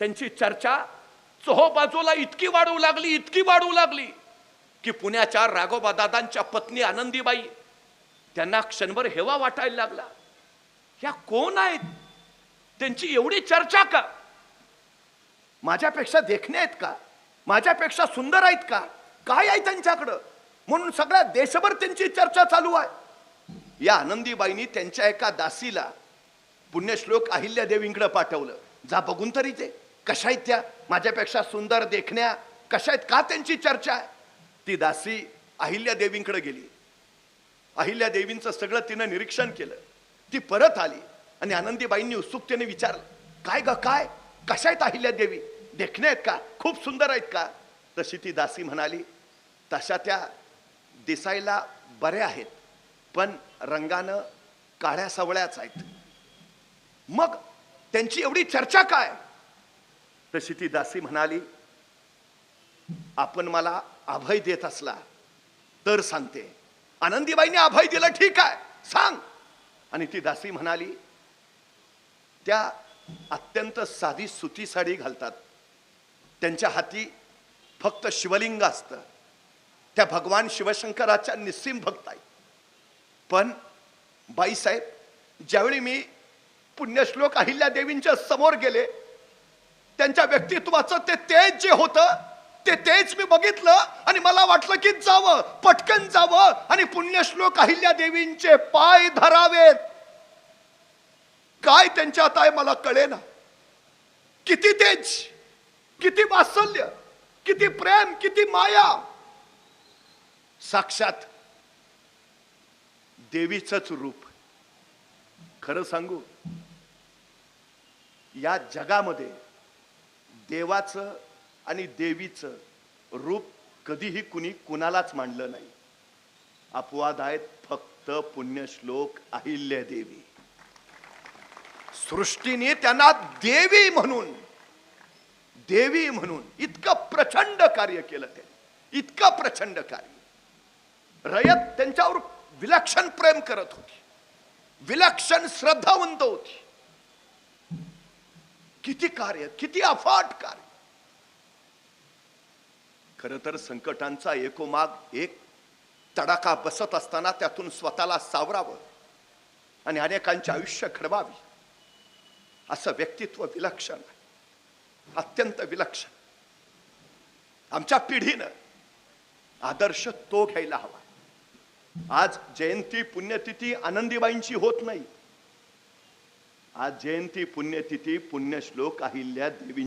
त्यांची चर्चा चोहो बाजूला इतकी वाढू लागली इतकी वाढू लागली की पुण्याच्या राघोबा दादांच्या पत्नी आनंदीबाई त्यांना क्षणभर हेवा वाटायला लागला. या कोण आहेत? त्यांची एवढी चर्चा का? माझ्यापेक्षा देखणे आहेत का? माझ्यापेक्षा सुंदर आहेत का? काय आहे त्यांच्याकडं? म्हणून सगळ्या देशभर त्यांची चर्चा चालू आहे. या आनंदीबाईंनी त्यांच्या एका दासीला पुण्यश्लोक अहिल्यादेवींकडे पाठवलं. जा बघून तरी ते. कशा आहेत त्या माझ्यापेक्षा सुंदर देखण्या कशा आहेत का त्यांची चर्चा? आहे ती दासी अहिल्या देवींकडे गेली. अहिल्या देवींचं सगळं तिनं निरीक्षण केलं. ती परत आली आणि आनंदीबाईंनी उत्सुकतेने विचारलं काय ग काय? कशा आहेत अहिल्या देवी? देखण्या आहेत का? खूप सुंदर आहेत का? तशी ती दासी म्हणाली तशा त्या दिसायला बऱ्या आहेत पण रंगानं काळ्या सवळ्याच आहेत. मग त्यांची एवढी चर्चा काय? तशी ती दासी म्हणाली आपण मला अभय देत असला तर सांगते. आनंदीबाईने अभय दिलं ठीक आहे सांग. आणि ती दासी म्हणाली त्या अत्यंत साधी सुती साडी घालतात. त्यांच्या हाती फक्त शिवलिंग असतं. त्या भगवान शिवशंकराच्या निस्सीम भक्त आहेत. पण बाईसाहेब ज्यावेळी मी पुण्यश्लोक अहिल्या देवींच्या समोर गेले त्यांच्या व्यक्तित्वाचं ते तेज जे होतं ते तेच मी बघितलं आणि मला वाटलं की जावं पटकन जावं आणि पुण्यश्लोक अहिल्या देवींचे पाय धरावेत. काय त्यांच्यात आहे मला कळेना. किती तेज किती वात्सल्य किती प्रेम किती माया. साक्षात देवीचंच रूप खरं सांगू या जगामध्ये देवाचं आणि देवीचं रूप कधीही कुणी कुणालाच मांडलं नाही. अपवाद आहेत फक्त पुण्यश्लोक अहिल्या देवी. सृष्टीने त्यांना देवी म्हणून देवी म्हणून इतकं प्रचंड कार्य केलं त्यांनी. इतकं प्रचंड कार्य. रयत त्यांच्यावर विलक्षण प्रेम करत होती. विलक्षण श्रद्धावंत होती. किती कार्य किती अफाट कार्य खर तर संकटांचा एकोमाग एक तडाखा बसत असताना त्यातून स्वतःला सावरावं आणि अनेकांचे आयुष्य घडवावी. असं व्यक्तित्व विलक्षण आहे. अत्यंत विलक्षण. आमच्या पिढीनं आदर्श तो घ्यायला हवा. आज जयंती पुण्यतिथी आनंदीबाईंची होत नाही. आज जयंती पुण्यतिथी पुण्यश्लोक अहिल्या देवी